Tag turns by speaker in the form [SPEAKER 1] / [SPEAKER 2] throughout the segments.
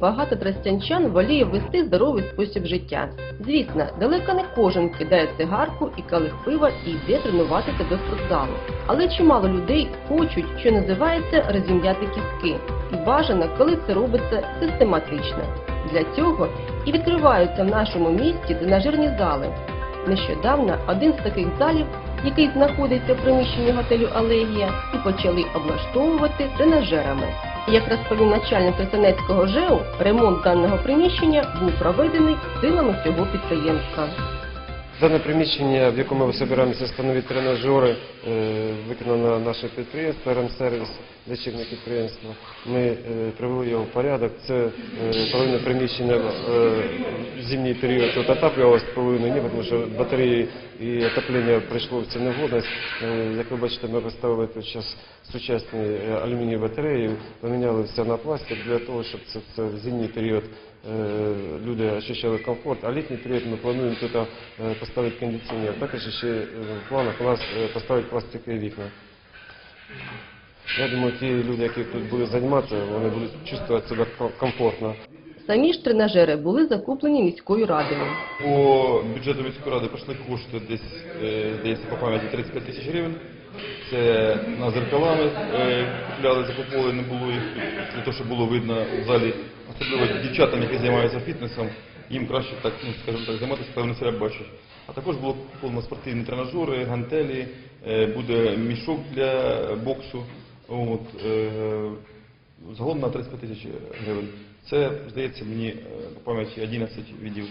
[SPEAKER 1] Багато тростянчан воліє вести здоровий спосіб життя. Звісно, далеко не кожен кидає цигарку і калих пива і йде тренуватися до спортзалу. Але чимало людей хочуть, що називається розім'яти кістки. І бажано, коли це робиться систематично. Для цього і відкриваються в нашому місті тренажерні зали. Нещодавно один з таких залів, який знаходиться в приміщенні готелю Алегія, і почали облаштовувати тренажерами. Як розповів начальник Тростянецького ЖЕУ, ремонт даного приміщення був проведений силами цього підприємства.
[SPEAKER 2] Дане приміщення, в якому ми збираємося встановити тренажери, е, виконано наше підприємство «Ремсервіс», дочірнє підприємство. Ми е, привели його в порядок. Це е, половина приміщення в зимній період тут отаплювалось, половину ні, тому що батареї і отоплення прийшло в цю негодність. Як ви бачите, ми поставили тут зараз сучасні алюмінієві батареї, поміняли все на пластик для того, щоб це, в зимній період люди ощущали комфорт, а літній період ми плануємо тут е, поставити кондиціонер. Також ще е, в планах у нас е, поставити пластикові вікна. Я думаю, ті люди, які тут будуть займатися, вони будуть чувствувати себе комфортно.
[SPEAKER 1] Самі ж тренажери були закуплені міською радою.
[SPEAKER 3] По бюджету міської ради пройшли кошти десь, е, здається, по пам'яті 35 тисяч гривень. Це на зеркалами е, купляли, закуповували, не було їх для того, щоб було видно в залі. Особливо дівчатам, які займаються фітнесом, їм краще так, ну, скажімо так, займатися, коли вони себе бачать. А також було куплено спортивні тренажери, гантелі, е, буде мішок для боксу. От, е, загалом на 35 тисяч гривень. Це, здається, мені е, по пам'яті 11 видів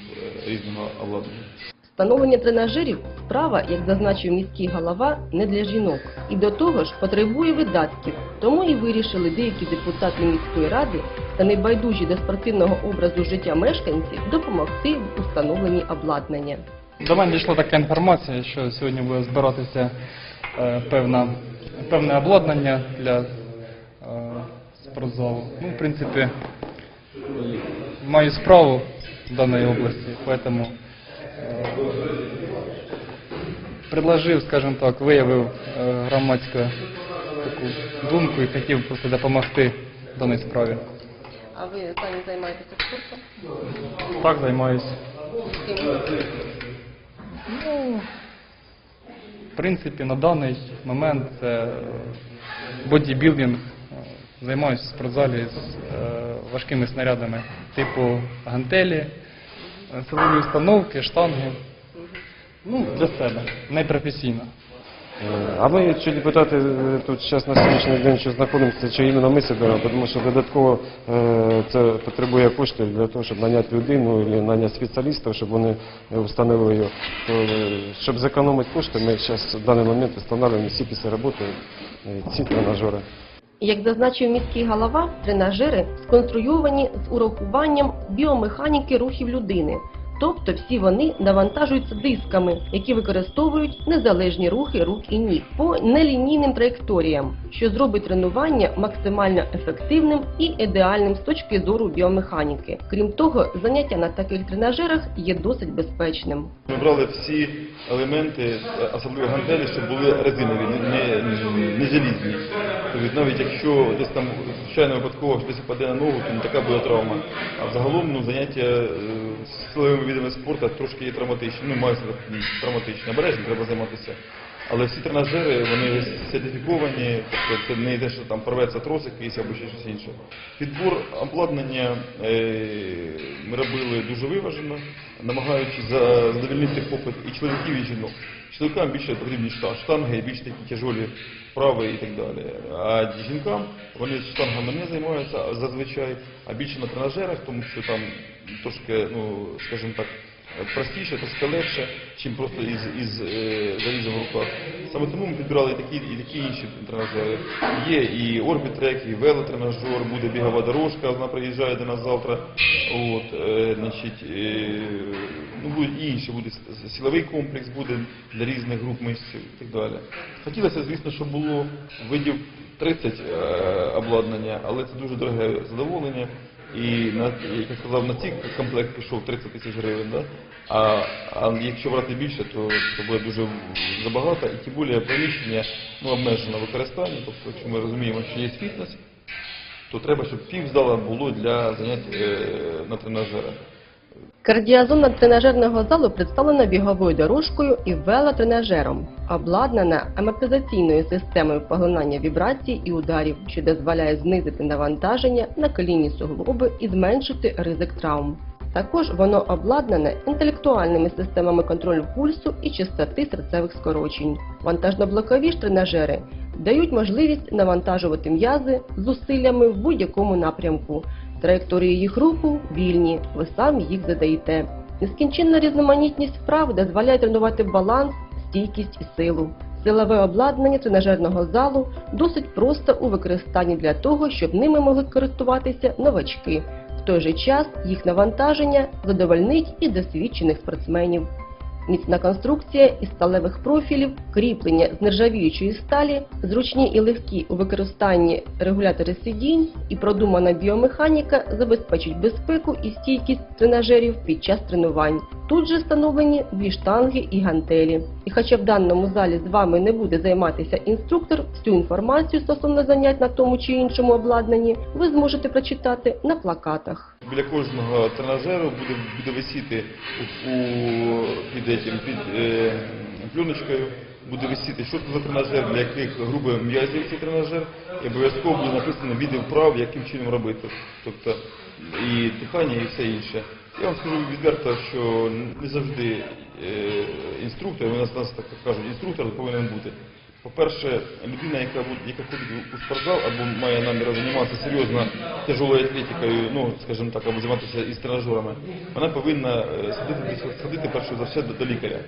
[SPEAKER 3] різного обладнання.
[SPEAKER 1] Встановлення тренажерів справа, як зазначив міський голова, не для жінок. І до того ж потребує видатків. Тому і вирішили деякі депутати міської ради та небайдужі до спортивного образу життя мешканців допомогти в установленні обладнання.
[SPEAKER 4] До мене дійшла така інформація, що сьогодні буде збиратися е, певна, певне обладнання для е, спортзалу. Ну, в принципі, маю справу в даній області, поэтому е, предложив, скажімо так, виявив е, громадську таку думку і хотів просто допомогти в даній справі.
[SPEAKER 1] А ви самі займаєтеся спортом?
[SPEAKER 4] Так займаюся. Ну, в принципі, на даний момент це бодібілдинг. Е, Займаюся в спортзалі з е, важкими снарядами типу гантелі, силові установки, штанги. Ну, для себе, не професійно.
[SPEAKER 2] Е, А ми, що депутати, е, тут зараз на сьогоднішній день що знаходимося, що іменно ми збираємо, тому що додатково е, це потребує коштів для того, щоб наняти людину або наняти спеціалістів, щоб вони е, встановили його. Щоб зекономити кошти, ми зараз в даний момент встановлюємо всі після роботи ці тренажери.
[SPEAKER 1] Як зазначив міський голова, тренажери сконструйовані з урахуванням біомеханіки рухів людини. Тобто всі вони навантажуються дисками, які використовують незалежні рухи рук і ніг по нелінійним траєкторіям, що зробить тренування максимально ефективним і ідеальним з точки зору біомеханіки. Крім того, заняття на таких тренажерах є досить безпечним.
[SPEAKER 3] Ми брали всі елементи, особливо гантелі, щоб були резинові, не, не, не желізні. Тобто навіть якщо десь там звичайно випадково хтось впаде на ногу, то не така буде травма. А взагалом ну, заняття е, силовими видами спорту трошки є травматичні, ну мають травматичні, обережно треба займатися. Але всі тренажери, вони сертифіковані, тобто це не йде, що там порветься тросик якийсь або ще щось інше. Підбор обладнання е, ми робили дуже виважено, намагаючись за- задовольнити попит і чоловіків, і жінок. Чоловікам більше потрібні шта- штанги, більш такі тяжолі вправи і так далі. А жінкам вони штангами не займаються зазвичай, а більше на тренажерах, тому що там трошки, ну скажімо так, простіше, трошки легше, чим просто із, із е, залізом в руках. Саме тому ми підбирали і такі, і такі інші тренажери. Є і орбітрек, і велотренажер, буде бігова дорожка, вона приїжджає до нас завтра. От, е, значить, е, ну, будуть і буде силовий комплекс буде для різних груп мишць і так далі. Хотілося, звісно, щоб було видів 30 е, обладнання, але це дуже дороге задоволення. І на, як я сказав, на цей комплект пішов 30 тисяч гривень, да? а, а якщо брати більше, то, це буде дуже забагато, і тим більше приміщення ну, обмежено використання. Тобто, якщо ми розуміємо, що є фітнес, то треба, щоб півзала було для занять е, на тренажерах.
[SPEAKER 1] Кардіозона тренажерного залу представлена біговою дорожкою і велотренажером, обладнана амортизаційною системою поглинання вібрацій і ударів, що дозволяє знизити навантаження на колінні суглоби і зменшити ризик травм. Також воно обладнане інтелектуальними системами контролю пульсу і частоти серцевих скорочень. Вантажно-блокові ж тренажери дають можливість навантажувати м'язи зусиллями в будь-якому напрямку. Траєкторії їх руху вільні, ви самі їх задаєте. Нескінченна різноманітність вправ дозволяє тренувати баланс, стійкість і силу. Силове обладнання тренажерного залу досить просто у використанні для того, щоб ними могли користуватися новачки. В той же час їх навантаження задовольнить і досвідчених спортсменів. Міцна конструкція із сталевих профілів, кріплення з нержавіючої сталі, зручні і легкі у використанні регулятори сидінь і продумана біомеханіка забезпечить безпеку і стійкість тренажерів під час тренувань. Тут же встановлені дві штанги і гантелі. І хоча в даному залі з вами не буде займатися інструктор, всю інформацію стосовно занять на тому чи іншому обладнанні ви зможете прочитати на плакатах.
[SPEAKER 3] Біля кожного тренажеру буде, буде висіти у, під, этим, під е, буде висіти, що це за тренажер, для яких грубих м'язів цей тренажер, і обов'язково буде написано відео вправ, яким чином робити. Тобто і дихання, і все інше. Я вам скажу відверто, що не завжди е, інструктор, у нас, нас так кажуть, інструктор повинен бути. По-перше, людина, яка, яка ходить у спортзал або має намір займатися серйозно тяжелою атлетикою, ну, скажімо так, або займатися із тренажерами, вона повинна е, сходити, сходити перше за все до, лікаря,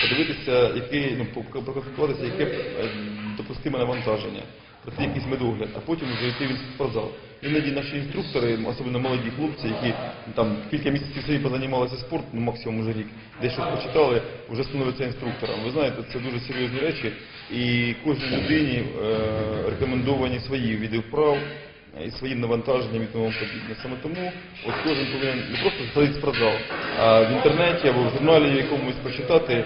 [SPEAKER 3] подивитися, який ну, по- проконсультуватися, яке е, допустиме навантаження, пройти якийсь медогляд, а потім вже йти в спортзал. Іноді наші інструктори, особливо молоді хлопці, які там кілька місяців собі позанімалися спортом, ну максимум вже рік, десь щось почитали, вже становляться інструктором. Ви знаєте, це дуже серйозні речі, і кожній людині е, рекомендовані свої види вправ е, і свої навантаження і тому подібне. Саме тому от кожен повинен не просто сходити спортзал, а в інтернеті або в журналі якомусь почитати,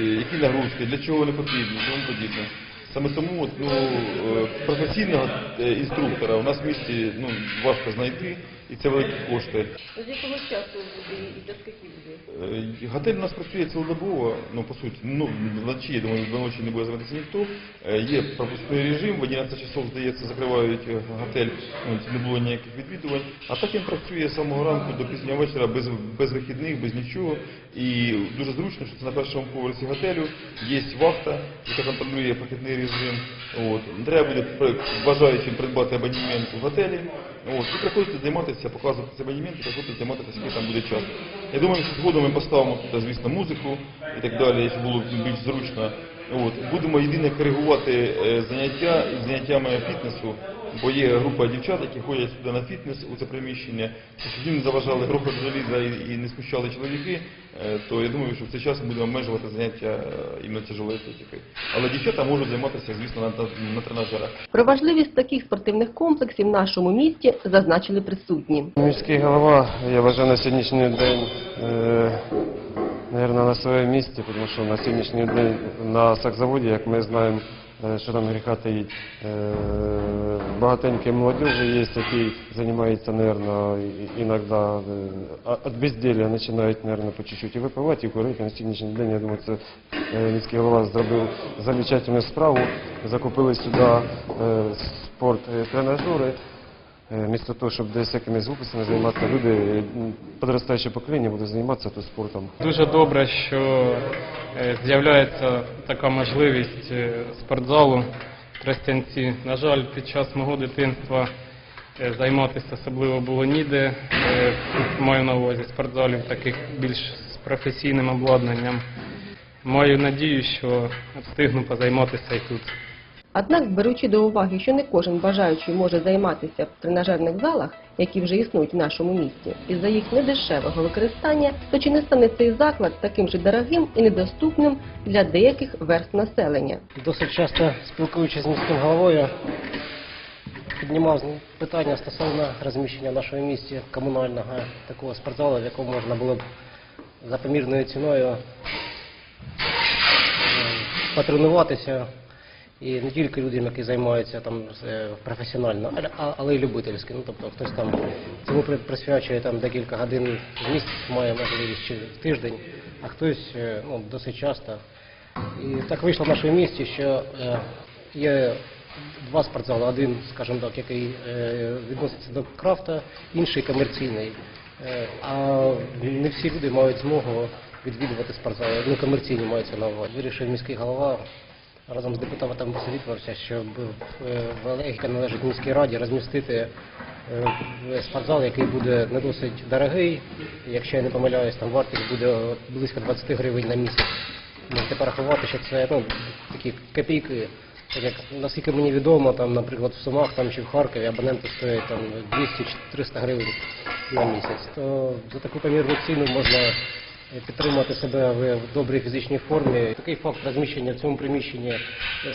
[SPEAKER 3] які нагрузки, для чого вони потрібні і тому подібне. Саме тому ну, е, професійного е, інструктора у нас в місті ну, важко знайти, і це великі кошти.
[SPEAKER 1] З якого часу і до скільки буде?
[SPEAKER 3] Е, Готель у нас працює цілодобово, ну по суті, ну вночі, я думаю, до ночі не буде займатися ніхто. Е, Є пропускний режим, в 11 часов, здається, закривають е, готель, ну, не було ніяких відвідувань. А так він працює з самого ранку до пізнього вечора без, без вихідних, без нічого. І дуже зручно, що це на першому поверсі готелю, є вахта, яка контролює похідний режим. От. Треба буде бажаючим придбати абонемент в готелі. От. І приходите займатися, показувати цей абонемент і займатися, скільки там буде час. Я думаю, що згодом ми поставимо звісно, музику і так далі, якщо було більш зручно. От. Будемо єдине коригувати е, заняття заняттями фітнесу, бо є група дівчат, які ходять сюди на фітнес у це приміщення, щоб їм не заважали грохот заліза і, не смущали чоловіки, е, то я думаю, що в цей час ми будемо обмежувати заняття е, іменно тяжелої атлетикою. Але дівчата можуть займатися, звісно, на, на, на тренажерах.
[SPEAKER 1] Про важливість таких спортивних комплексів в нашому місті зазначили присутні.
[SPEAKER 2] Міський голова, я вважаю, на сьогоднішній день, е, наверное, на своєму місці, тому що на сьогоднішній день на сакзаводі, як ми знаємо, е, там гріха таїть, е, багатенькі молодежі є, які займаються, наверное, іноді от від безделия починають, наверное, по чуть-чуть і випивати, і курити. На сьогоднішній день, я думаю, це е, міський голова зробив замечательну справу. Закупили сюди е, спорт е, тренажери. Е, Вместо того, щоб десь якимись глупостями займатися, люди, е, подростаюче покоління буде займатися тут спортом.
[SPEAKER 4] Дуже добре, що е, з'являється така можливість е, спортзалу в Тростянці. На жаль, під час мого дитинства е, займатися особливо було ніде. Е, Маю на увазі спортзалів таких більш з професійним обладнанням. Маю надію, що встигну позайматися і тут.
[SPEAKER 1] Однак, беручи до уваги, що не кожен бажаючий може займатися в тренажерних залах, які вже існують в нашому місті, із-за їх недешевого використання, то чи не стане цей заклад таким же дорогим і недоступним для деяких верств населення?
[SPEAKER 5] Досить часто спілкуючись з міським головою, піднімав питання стосовно розміщення в нашому місті комунального такого спортзалу, в якому можна було б за помірною ціною е, потренуватися І не тільки людям, які займаються там е, професіонально, але- й любительськи. Ну тобто хтось там цьому присвячує там декілька годин в місяць, має можливість чи в тиждень, а хтось е, ну, досить часто. І так вийшло в нашому місті, що е, є два спортзали. Один, скажімо так, який відноситься до крафта, інший комерційний. А не всі люди мають змогу відвідувати спортзали. Ну, комерційні мається на увазі. Вирішив міський голова разом з депутатом посовітувався, щоб е, в алеї, належить міській раді, розмістити е, спортзал, який буде не досить дорогий. Якщо я не помиляюсь, там вартість буде близько 20 гривень на місяць. Можете порахувати, що це ну, такі копійки. Так як наскільки мені відомо, там, наприклад, в Сумах там, чи в Харкові абоненти стоять там 200-300 гривень на місяць. То за таку помірну ціну можна підтримати себе в добрій фізичній формі. Такий факт розміщення в цьому приміщенні е,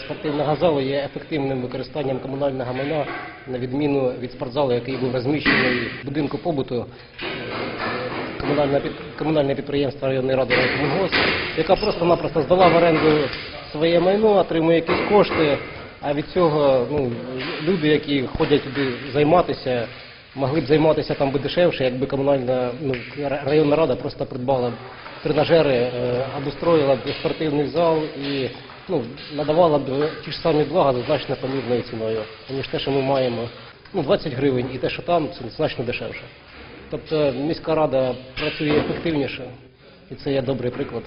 [SPEAKER 5] спортивного залу є ефективним використанням комунального майна, на відміну від спортзалу, який був розміщений в будинку побуту комунальне, підприємство районної ради «Райкомунгос», яка просто-напросто здала в оренду своє майно, отримує якісь кошти, а від цього ну, люди, які ходять туди займатися, могли б займатися там би дешевше, якби комунальна ну, районна рада просто придбала тренажери, е, обустроїла б спортивний зал і ну, надавала б ті ж самі блага за значно помірною ціною, ніж те, що ми маємо. Ну, 20 гривень і те, що там, це значно дешевше. Тобто міська рада працює ефективніше, і це є добрий приклад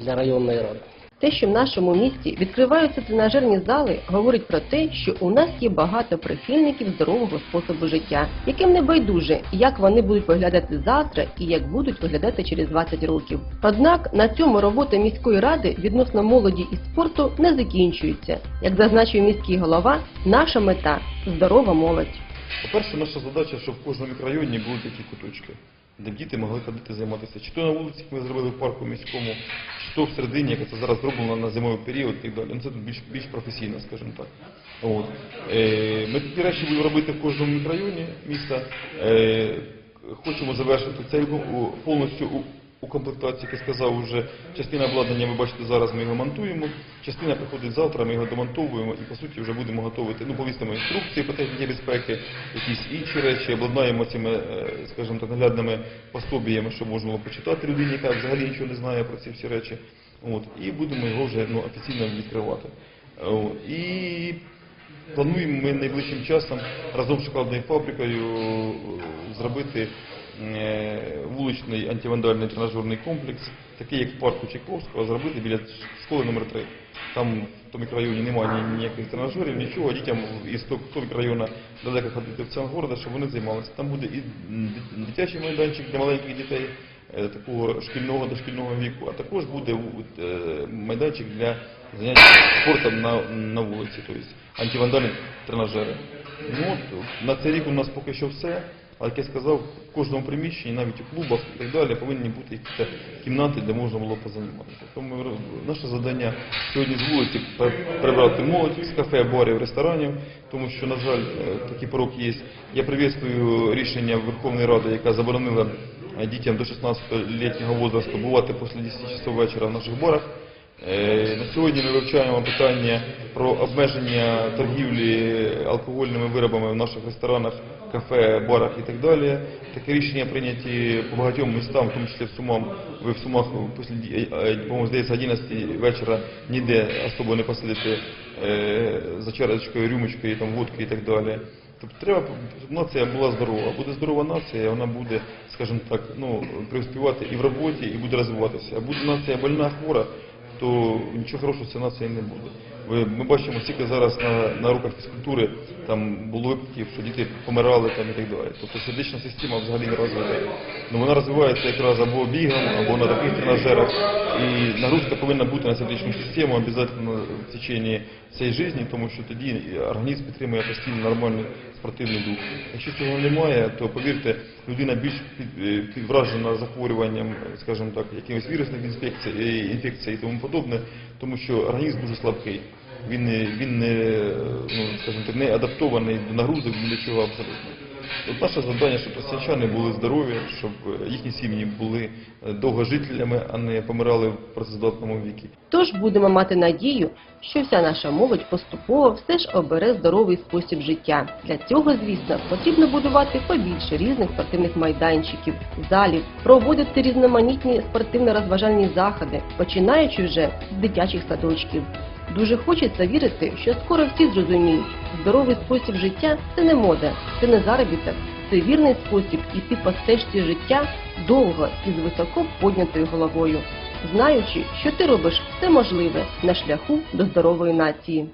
[SPEAKER 5] для районної ради.
[SPEAKER 1] Те, що в нашому місті відкриваються тренажерні зали, говорить про те, що у нас є багато прихильників здорового способу життя, яким не байдуже, як вони будуть виглядати завтра і як будуть виглядати через 20 років. Однак на цьому робота міської ради відносно молоді і спорту не закінчується. Як зазначив міський голова, наша мета здорова молодь.
[SPEAKER 3] По-перше, наша задача, щоб в кожному мікрорайоні були такі куточки, де діти могли ходити займатися. Чи то на вулиці, як ми зробили в парку міському, чи то всередині, як це зараз зроблено на зимовий період і далі. Ну, Це більш, більш професійно, скажімо так. От. Е, ми такі речі будемо робити в кожному мікрорайоні міста. Е, хочемо завершити цей повністю у- комплектації, як сказав, вже частина обладнання, ви бачите, зараз ми його монтуємо, частина приходить завтра, ми його домонтовуємо і по суті вже будемо готувати, ну, повісимо інструкції по техніці безпеки, якісь інші речі, обладнаємо цими, е, скажімо так, наглядними пособіями, щоб можна було почитати людині, яка взагалі нічого не знає про ці всі речі. От, і будемо його вже ну, офіційно відкривати. І Плануємо ми найближчим часом разом з шоколадною фабрикою е, зробити вуличний антивандальний тренажерний комплекс, такий як в парку Чайковського, зробити біля школи номер 3 Там в тому мікрорайоні немає ні- ніяких тренажерів, нічого, дітям із того мікрорайону далеко ходити в центр города, щоб вони займалися. Там буде і дитячий майданчик для маленьких дітей, е, такого шкільного дошкільного віку, а також буде е, майданчик для заняття спортом на, на вулиці, тобто антивандальні тренажери. Ну, от, на цей рік у нас поки що все. Але як я сказав, в кожному приміщенні, навіть у клубах і так далі, повинні бути якісь кімнати, де можна було позаніматися. Тому наше завдання сьогодні з вулиці прибрати молодь з кафе, барів, ресторанів, тому що, на жаль, е, такий порок є. Я приветствую рішення Верховної Ради, яка заборонила е, дітям до 16-літнього возрасту бувати після 10 часов вечора в наших барах. Е, На сьогодні ми вивчаємо питання про обмеження торгівлі алкогольними виробами в наших ресторанах, кафе, барах і так далі. Таке рішення прийняті по багатьом містам, в тому числі в Сумах. Ви в Сумах після, ді- е, по-моєму, здається, 11 вечора ніде особо не посидити е, за чарочкою, рюмочкою, там, водки і так далі. Тобто треба, щоб нація була здорова. Буде здорова нація, вона буде, скажімо так, ну, преуспівати і в роботі, і буде розвиватися. А буде нація больна, хвора, то нічого хорошого з нації не буде. Ми бачимо, скільки зараз на, на руках фізкультури там було випадків, що діти помирали там і так далі. Тобто сердечна система взагалі не розвивається. Ну, вона розвивається якраз або бігом, або на таких тренажерах. І нагрузка повинна бути на сердечну систему обов'язково в течение цієї житті, тому що тоді організм підтримує постійно нормальний спортивний дух. Якщо цього немає, то повірте, людина більш е, підвражена захворюванням, скажімо так, якимось вірусних інфекцій, е, інфекцій і тому подобне, тому що організм дуже слабкий. Він він не, ну, скажімо так, не адаптований до нагрузок ні до чого абсолютно. Наше завдання, щоб просвячани були здорові, щоб е, їхні сім'ї були е, довгожителями, а не помирали в працездатному віці.
[SPEAKER 1] Тож будемо мати надію, що вся наша молодь поступово все ж обере здоровий спосіб життя. Для цього, звісно, потрібно будувати побільше різних спортивних майданчиків, залів, проводити різноманітні спортивно-розважальні заходи, починаючи вже з дитячих садочків. Дуже хочеться вірити, що скоро всі зрозуміють, здоровий спосіб життя це не мода, це не заробіток, це вірний спосіб іти по стежці життя довго і з високо поднятою головою знаючи, що ти робиш все можливе на шляху до здорової нації.